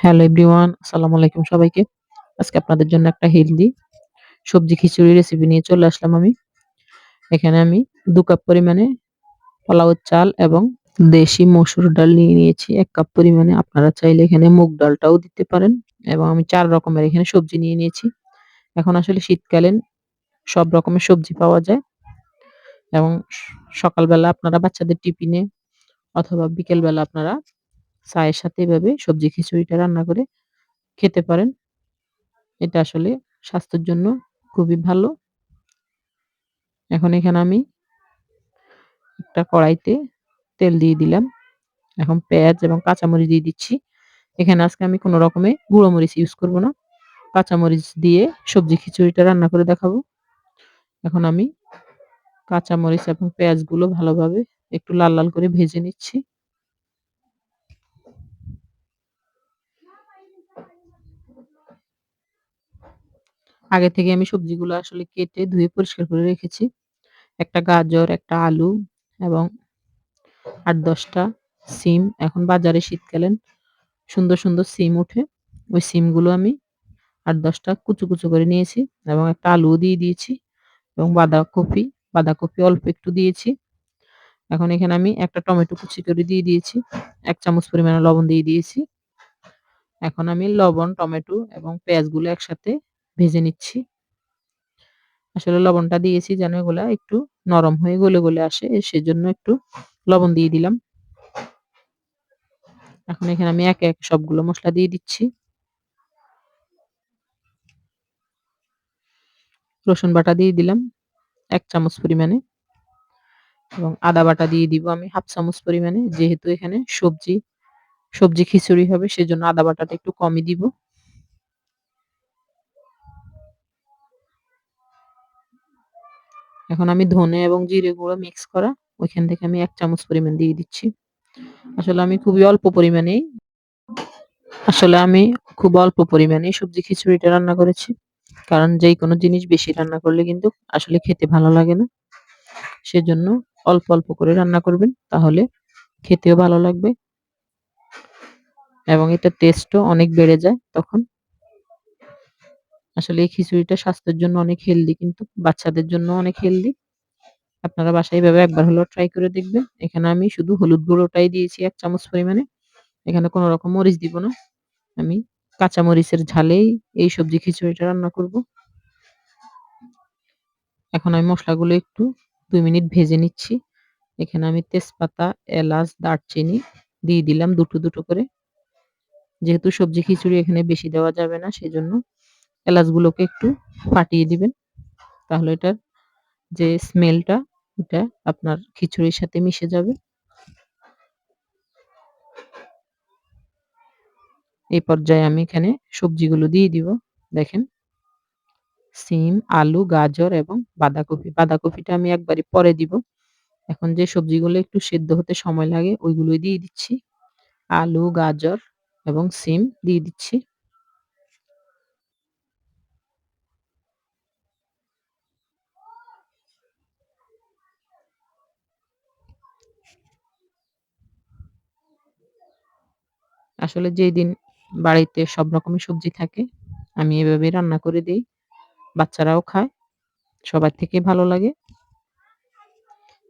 Hello everyone আসসালামু আলাইকুম সবাইকে। আজকে আপনাদের জন্য একটা হেলদি সবজি খিচুড়ি রেসিপি নিয়ে চলে আসলাম আমি। এখানে আমি দু কাপ পরিমাণে পোলাওয়ের চাল এবং দেশি মসুর ডাল নিয়ে নিয়েছি। এক কাপ পরিমাণে আপনারা চাইলে এখানে মুগ ডালটাও দিতে পারেন এবং আমি চার রকমের এখানে সবজি নিয়ে নিয়েছি। এখন আসলে শীতকালীন সব রকমের সবজি পাওয়া যায় এবং সকালবেলা আপনারা বাচ্চাদের টিফিনে অথবা বিকেলবেলা আপনারা চায়ের সাথে এভাবে সবজি খিচুড়িটা রান্না করে খেতে পারেন। এটা আসলে স্বাস্থ্যের জন্য খুবই ভালো। এখন এখানে আমি একটা কড়াইতে তেল দিয়ে দিলাম। এখন পেঁয়াজ এবং কাঁচামরিচ দিয়ে দিচ্ছি। এখানে আজকে আমি কোনো রকমে গুঁড়ো মরিচ ইউজ করব না। কাঁচামরিচ দিয়ে সবজি খিচুড়িটা রান্না করে দেখাবো। এখন আমি কাঁচামরিচ এবং পেঁয়াজগুলো ভালোভাবে একটু লাল, লাল করে ভেজে নিচ্ছি। আগে থেকে আমি সবজিগুলো আসলে কেটে ধুয়ে পরিষ্কার করে রেখেছি। একটা গাজর, একটা আলু এবং আট দশটা সিম। এখন বাজারে শীতকালীন সুন্দর, সুন্দর সিম উঠে। ওই সিমগুলো আমি ৮-১০ টা কুচু, কুচু করে নিয়েছি এবং একটা আলুও দিয়ে দিয়েছি এবং বাঁধাকপি, বাঁধাকপি অল্প একটু দিয়েছি। এখন এখানে আমি একটা টমেটো কুচি করে দিয়ে দিয়েছি। এক চামচ পরিমাণে লবণ দিয়ে দিয়েছি। এখন আমি লবণ, টমেটো এবং পেঁয়াজগুলো একসাথে ভেজে নিচ্ছি। আসলে লবণটা দিয়েছি যেন এগুলা একটু নরম হয়ে গলে, গলে আসে সেজন্য একটু লবণ দিয়ে দিলাম। এখন এখানে আমি একে, একে সবগুলো মশলা দিয়ে দিচ্ছি। রসুন বাটা দিয়ে দিলাম এক চামচ পরিমাণে এবং আদা বাটা দিয়ে দিব আমি ১/২ চামচ পরিমাণে। যেহেতু এখানে সবজি, সবজি খিচুড়ি হবে সেজন্য আদা বাটাটা একটু কমই দিব। এখন আমি ধনে এবং জিরে গুঁড়ো মিক্স করা ওইখান থেকে আমি এক চামচ পরিমাণ দিয়ে দিচ্ছি। আসলে আমি খুবই অল্প পরিমাণেই আসলে আমি খুব অল্প পরিমাণেই সবজি খিচুড়িটা রান্না করেছি। কারণ যেইকোনো জিনিস বেশি রান্না করলে কিন্তু আসলে খেতে ভালো লাগে না। সেজন্য অল্প, অল্প করে রান্না করবেন তাহলে খেতেও ভালো লাগবে। এবং এটার টেস্টও অনেক বেড়ে যায় তখন। আসলে এই খিচুড়িটা স্বাস্থ্যের জন্য অনেক হেলদি কিন্তু বাচ্চাদের জন্য অনেক হেলদি। আপনারা বাসায় এভাবে একবার হলেও ট্রাই করে দেখবেন। এখানে আমি শুধু হলুদ গুঁড়োটাই দিয়েছি এক চামচ পরিমাণে। এখানে কোনো রকম মরিচ দিব না। আমি কাঁচা মরিচের ঝালেই এই সবজি খিচুড়িটা রান্না করব। এখন আমি মশলাগুলো একটু দুই মিনিট ভেজে নিচ্ছি। এখানে আমি তেজপাতা, এলাচ, দারচিনি দিয়ে দিলাম দুটো, দুটো করে। যেহেতু সবজি খিচুড়ি এখানে বেশি দেওয়া যাবে না সেজন্য এলাচগুলোকে একটু ফাটিয়ে দিবেন। তাহলে এটার যে স্মেলটা এটা আপনার খিচুড়ির সাথে মিশে যাবে। এই পর্যায়ে আমি এখানে সবজিগুলো দিয়ে দিব। দেখেন। সিম, আলু, গাজর এবং বাঁধাকপি। বাঁধাকপিটা আমি একবারই পরে দিব। এখন যে সবজিগুলো একটু সেদ্ধ হতে সময় লাগে ওইগুলোই দিয়ে দিচ্ছি। আলু, গাজর এবং সিম দিয়ে দিচ্ছি। আসলে যেই দিন বাড়িতে সব রকমের সবজি থাকে আমি এভাবে রান্না করে দেই। বাচ্চারাও খায়। সবার থেকে ভালো লাগে।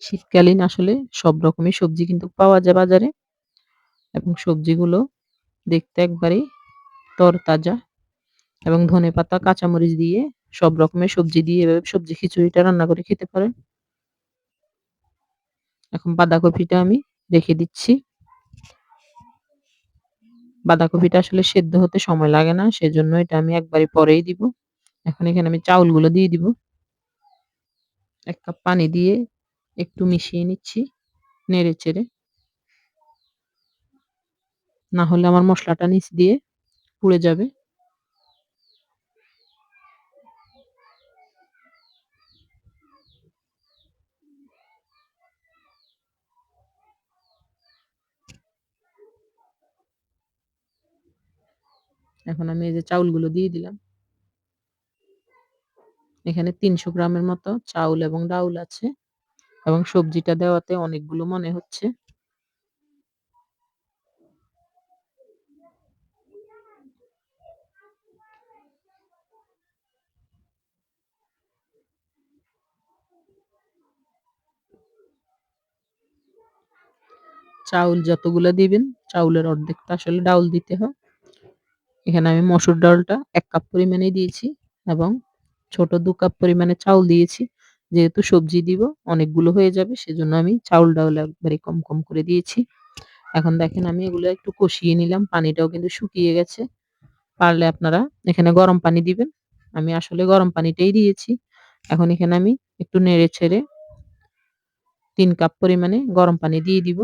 শীতকালীন আসলে সব রকমের সবজি কিন্তু পাওয়া যায় বাজারে। এবং সবজিগুলো দেখতে একবারেই তরতাজা এবং ধনেপাতা, কাঁচামরিচ দিয়ে সব রকমের সবজি দিয়ে এভাবে সবজি খিচুড়িটা রান্না করে খেতে পারেন। এখন বাঁধাকপিটা আমি রেখে দিচ্ছি। বাঁধাকপিটা আসলে সেদ্ধ হতে সময় লাগে না। সেজন্য এটা আমি একবারে পরেই দিব। এখন এখানে আমি চাউলগুলো দিয়ে দিব। এক কাপ পানি দিয়ে একটু মিশিয়ে নিচ্ছি নেড়ে-চেড়ে। না হলে আমার মশলাটা নিচ দিয়ে পুড়ে যাবে। এখন আমি এই যে চাউলগুলো দিয়ে দিলাম। এখানে তিনশো গ্রামের মতো চাউল এবং ডাউল আছে এবং সবজিটা দেওয়াতে অনেকগুলো মনে হচ্ছে। চাউল যতগুলো দিবেন, চাউলের অর্ধেকটা আসলে ডাউল দিতে হয়। এখানে আমি মসুর ডালটা এক কাপ পরিমাণে দিয়েছি এবং ছোট দু কাপ পরিমাণে চাউল দিয়েছি। যেহেতু সবজি দিব অনেকগুলো হয়ে যাবে সেজন্য আমি চাউলটাও একবারে কম, কম করে দিয়েছি। এখন দেখেন আমি এগুলো একটু কষিয়ে নিলাম। পানিটাও কিন্তু শুকিয়ে গেছে। পারলে আপনারা এখানে গরম পানি দিবেন। আমি আসলে গরম পানিটাই দিয়েছি। এখন এখানে আমি একটু নেড়ে ছেড়ে তিন কাপ পরিমাণে গরম পানি দিয়ে দিব।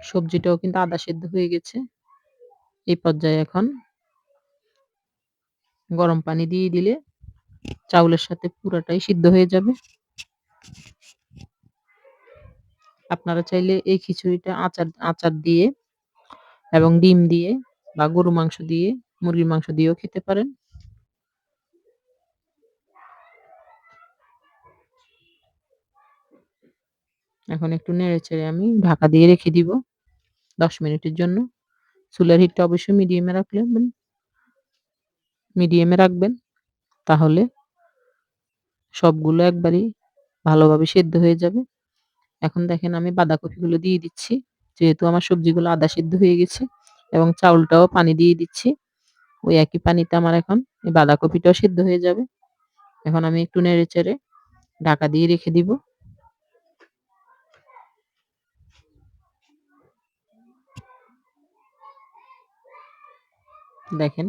সবজিটাও কিন্তু আদা সেদ্ধ হয়ে গেছে। এই পর্যায়ে এখন গরম পানি দিয়ে দিলে চাউলের সাথে পুরাটাই সিদ্ধ হয়ে যাবে। আপনারা চাইলে এই খিচুড়িটা আচার আচার দিয়ে এবং ডিম দিয়ে বা গরু মাংস দিয়ে, মুরগির মাংস দিয়েও খেতে পারেন। এখন একটু নেড়ে চেড়ে আমি ঢাকা দিয়ে রেখে দিব ১০ মিনিটের জন্য। চুলার হিটটা অবশ্যই মিডিয়ামে রাখলেন মিডিয়ামে রাখবেন। তাহলে সবগুলো একবারেই ভালোভাবে সেদ্ধ হয়ে যাবে। এখন দেখেন আমি বাঁধাকপিগুলো দিয়ে দিচ্ছি। যেহেতু আমার সবজিগুলো আদা সেদ্ধ হয়ে গেছে এবং চাউলটাও পানি দিয়ে দিচ্ছি। ওই একই পানিতে আমার এখন এই বাঁধাকপিটাও সেদ্ধ হয়ে যাবে। এখন আমি একটু নেড়ে চেড়ে ঢাকা দিয়ে রেখে দিব। দেখেন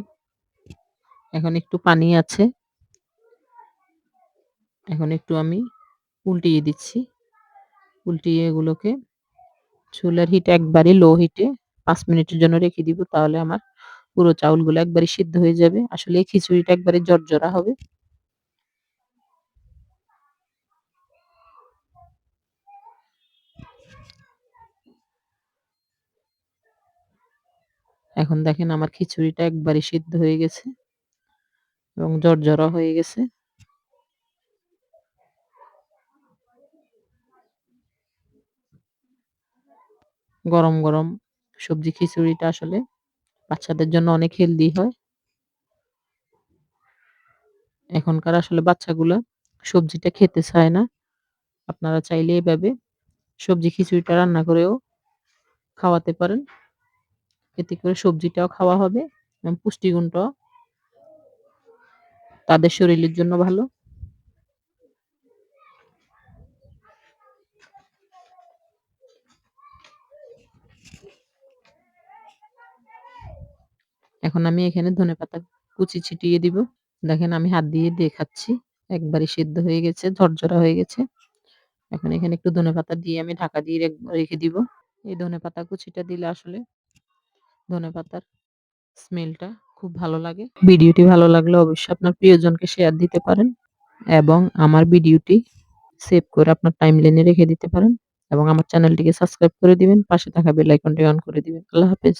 এখন একটু পানি আছে। এখন একটু আমি উল্টিয়ে দিচ্ছি। উল্টিয়ে এগুলোকে চুলার হিট একবারে লো হিটে পাঁচ মিনিটের জন্য রেখে দিব। তাহলে আমার পুরো চাউলগুলো একবারে সিদ্ধ হয়ে যাবে। আসলে খিচুড়িটা একবারে জর্জরা হবে। এখন দেখেন আমার খিচুড়িটা একবারে সিদ্ধ হয়ে গেছে এবং জরজরা হয়ে গেছে। গরম, গরম সবজি খিচুড়িটা আসলে বাচ্চাদের জন্য অনেক হেলদি হয়। এখনকার আসলে বাচ্চাগুলা সবজিটা খেতে চায় না। আপনারা চাইলে এভাবে সবজি খিচুড়িটা রান্না করেও খাওয়াতে পারেন। এতে করে সবজিটাও খাওয়া হবে এবং পুষ্টিগুণটাও তাদের শরীরের জন্য ভালো। এখন আমি এখানে ধনেপাতা কুচি ছিটিয়ে দিব। দেখেন আমি হাত দিয়ে দেখাচ্ছি। একবারই সিদ্ধ হয়ে গেছে, ঝরঝরা হয়ে গেছে। এখন এখানে একটু ধনেপাতা দিয়ে আমি ঢাকা দিয়ে রেখ দিব। এই ধনেপাতা কুচিটা দিলে আসলে ধনেপাতার স্মেলটা খুব ভালো লাগে। ভিডিওটি ভালো লাগলে অবশ্যই আপনার প্রিয়জনকে শেয়ার দিতে পারেন এবং আমার ভিডিওটি সেভ করে আপনার টাইম লাইনে রেখে দিতে পারেন এবং আমার চ্যানেলটিকে সাবস্ক্রাইব করে দিবেন। পাশে থাকা বেল আইকনটি অন করে দিবেন। আল্লাহ হাফেজ।